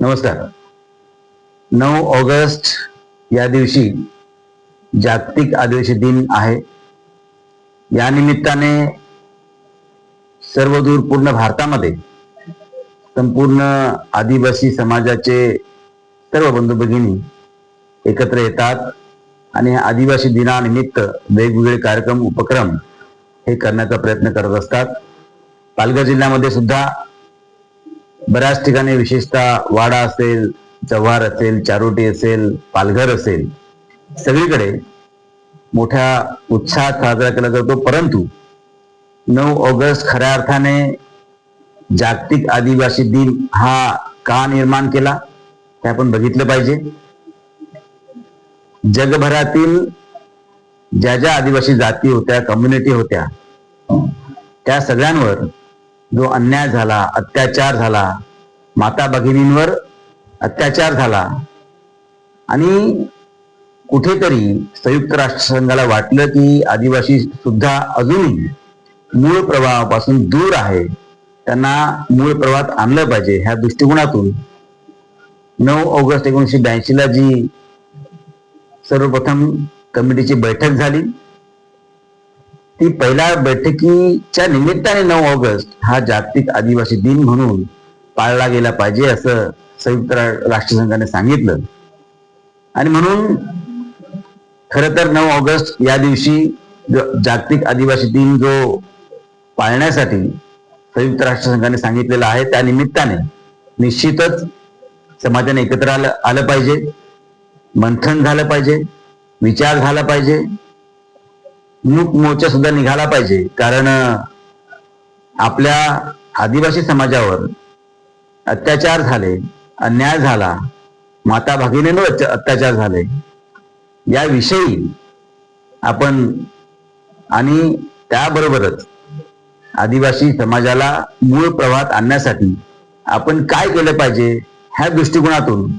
नमस्कार. नऊ ऑगस्ट या दिवशी जागतिक आदिवासी दिन आहे. या निमित्ताने सर्वदूर पूर्ण भारतामध्ये संपूर्ण आदिवासी समाजाचे सर्व बंधू भगिनी एकत्र येतात आणि आदिवासी दिनानिमित्त वेगवेगळे कार्यक्रम उपक्रम हे करण्याचा प्रयत्न करत असतात. पालघर जिल्ह्यामध्ये सुद्धा बऱ्याच ठिकाणी विशेषतः वाडा असेल जव्हार असेल चारोटी असेल पालघर असेल सगळीकडे मोठ्या उत्साहात साजरा केला जातो. परंतु नऊ ऑगस्ट खऱ्या अर्थाने जागतिक आदिवासी दिन हा का निर्माण केला ते आपण बघितलं पाहिजे. जगभरातील ज्या ज्या आदिवासी जाती होत्या कम्युनिटी होत्या त्या सगळ्यांवर जो अन्याय झाला अत्याचार झाला माता भगिनींवर अत्याचार झाला. आणि कुठेतरी संयुक्त राष्ट्रसंघाला वाटलं की आदिवासी सुद्धा अजूनही मूळ प्रवाहापासून दूर आहे. त्यांना मूळ प्रवाहात आणलं पाहिजे ह्या दृष्टिकोनातून. नऊ ऑगस्ट एकोणीसशे ब्याऐंशी ला जी सर्वप्रथम कमिटीची बैठक झाली. ती पहिल्या बैठकीच्या निमित्ताने नऊ ऑगस्ट हा जागतिक आदिवासी दिन म्हणून पाळला गेला पाहिजे असं संयुक्त राष्ट्रसंघाने सांगितलं. आणि म्हणून खर तर नऊ ऑगस्ट या दिवशी जागतिक आदिवासी दिन जो पाळण्यासाठी संयुक्त राष्ट्रसंघाने सांगितलेला आहे त्या निमित्ताने निश्चितच समाजाने एकत्र आलं आलं पाहिजे. मंथन झालं पाहिजे. विचार झाला पाहिजे. मूक मोर्चा सुद्धा निघाला पाहिजे. कारण आपल्या आदिवासी समाजावर अत्याचार झाले अन्याय झाला माता भगिनींवर अत्याचार झाले. याविषयी आपण आणि त्याबरोबरच आदिवासी समाजाला मूळ प्रवाहात आणण्यासाठी आपण काय केलं पाहिजे ह्या दृष्टिकोनातून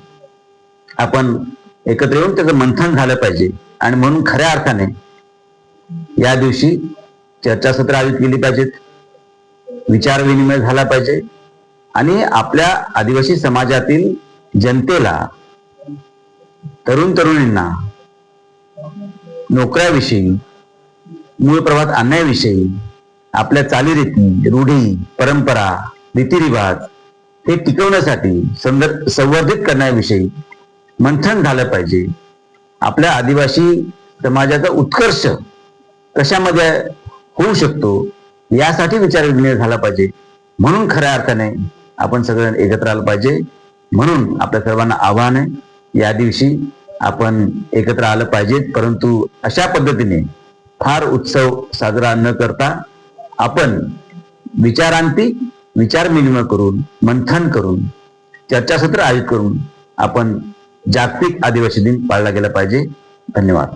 आपण एकत्र येऊन त्याचं मंथन झालं पाहिजे. आणि म्हणून खऱ्या अर्थाने या दिवशी चर्चासत्र आयोजित केली पाहिजेत. विचार विनिमय झाला पाहिजे. आणि आपल्या आदिवासी समाजातील जनतेला तरुण तरुणींना नोकऱ्याविषयी मूळ प्रवाहात आणण्याविषयी आपल्या चालीरीती रूढी परंपरा रीतिरिवाज हे टिकवण्यासाठी संदर संवर्धित करण्याविषयी मंथन झालं पाहिजे. आपल्या आदिवासी समाजाचा उत्कर्ष कशामध्ये होऊ शकतो यासाठी विचार विनिमय झाला पाहिजे. म्हणून खऱ्या अर्थाने आपण सगळं एकत्र आलं पाहिजे. म्हणून आपल्या सर्वांना आव्हान आहे या दिवशी आपण एकत्र आलं पाहिजेत परंतु अशा पद्धतीने फार उत्सव साजरा न करता आपण विचारांती विचार विनिमय करून मंथन करून चर्चासत्र आयोजित करून आपण जागतिक आदिवासी दिन पाळला गेला पाहिजे. धन्यवाद.